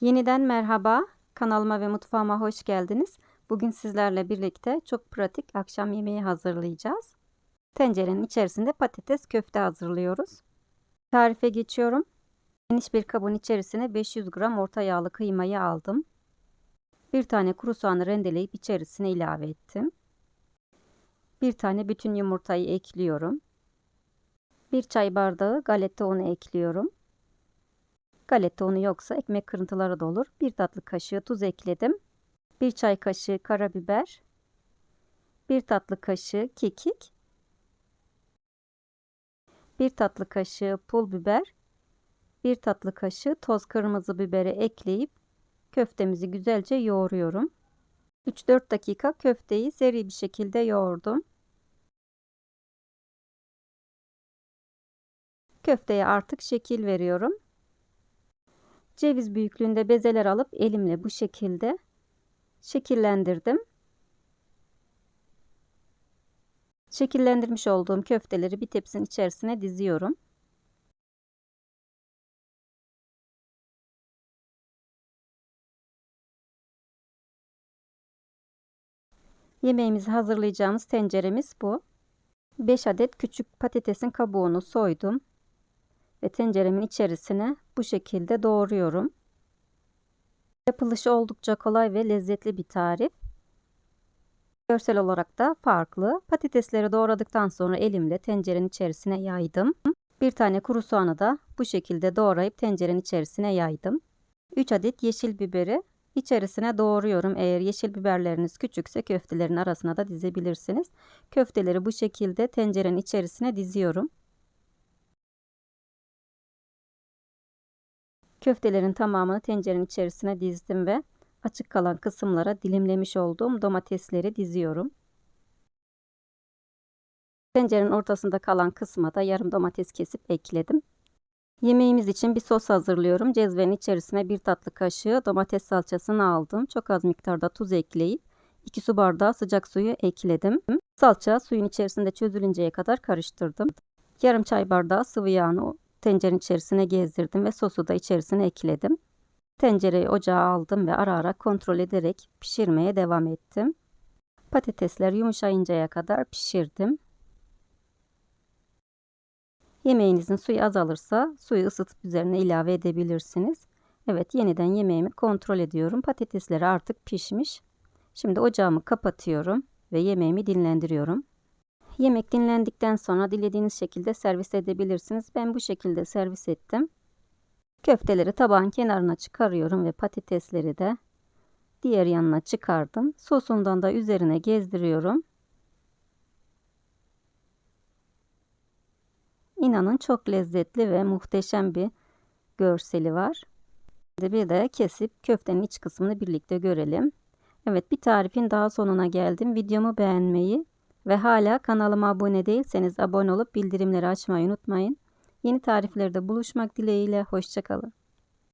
Yeniden merhaba. Kanalıma ve mutfağıma hoş geldiniz. Bugün sizlerle birlikte çok pratik akşam yemeği hazırlayacağız. Tencerenin içerisinde patates köfte hazırlıyoruz. Tarife geçiyorum. Geniş bir kabın içerisine 500 gram orta yağlı kıymayı aldım. Bir tane kuru soğanı rendeleyip içerisine ilave ettim. Bir tane bütün yumurtayı ekliyorum. Bir çay bardağı galeta unu ekliyorum. Galeta unu yoksa ekmek kırıntıları da olur. Bir tatlı kaşığı tuz ekledim. Bir çay kaşığı karabiber. Bir tatlı kaşığı kekik. Bir tatlı kaşığı pul biber. Bir tatlı kaşığı toz kırmızı biberi ekleyip köftemizi güzelce yoğuruyorum. 3-4 dakika köfteyi seri bir şekilde yoğurdum. Köfteye artık şekil veriyorum. Ceviz büyüklüğünde bezeler alıp elimle bu şekilde şekillendirdim. Şekillendirmiş olduğum köfteleri bir tepsinin içerisine diziyorum. Yemeğimizi hazırlayacağımız tenceremiz bu. 5 adet küçük patatesin kabuğunu soydum ve tenceremin içerisine bu şekilde doğruyorum. Yapılışı oldukça kolay ve lezzetli bir tarif. Görsel olarak da farklı. Patatesleri doğradıktan sonra elimle tencerenin içerisine yaydım. Bir tane kuru soğanı da bu şekilde doğrayıp tencerenin içerisine yaydım. 3 adet yeşil biberi içerisine doğruyorum. Eğer yeşil biberleriniz küçükse köftelerin arasına da dizebilirsiniz. Köfteleri bu şekilde tencerenin içerisine diziyorum. Köftelerin tamamını tencerenin içerisine dizdim ve açık kalan kısımlara dilimlemiş olduğum domatesleri diziyorum. Tencerenin ortasında kalan kısma da yarım domates kesip ekledim. Yemeğimiz için bir sos hazırlıyorum. Cezvenin içerisine bir tatlı kaşığı domates salçasını aldım. Çok az miktarda tuz ekleyip 2 su bardağı sıcak suyu ekledim. Salça suyun içerisinde çözülünceye kadar karıştırdım. Yarım çay bardağı sıvı yağını tencerenin içerisine gezdirdim ve sosu da içerisine ekledim. Tencereyi ocağa aldım ve ara ara kontrol ederek pişirmeye devam ettim. Patatesler yumuşayıncaya kadar pişirdim. Yemeğinizin suyu azalırsa suyu ısıtıp üzerine ilave edebilirsiniz. Evet yeniden yemeğimi kontrol ediyorum. Patatesleri artık pişmiş. Şimdi ocağımı kapatıyorum ve yemeğimi dinlendiriyorum. Yemek dinlendikten sonra dilediğiniz şekilde servis edebilirsiniz. Ben bu şekilde servis ettim. Köfteleri tabağın kenarına çıkarıyorum ve patatesleri de diğer yanına çıkardım. Sosundan da üzerine gezdiriyorum. İnanın çok lezzetli ve muhteşem bir görseli var. Bir de kesip köftenin iç kısmını birlikte görelim. Evet bir tarifin daha sonuna geldim. Videomu beğenmeyi ve hala kanalıma abone değilseniz abone olup bildirimleri açmayı unutmayın. Yeni tariflerde buluşmak dileğiyle. Hoşçakalın.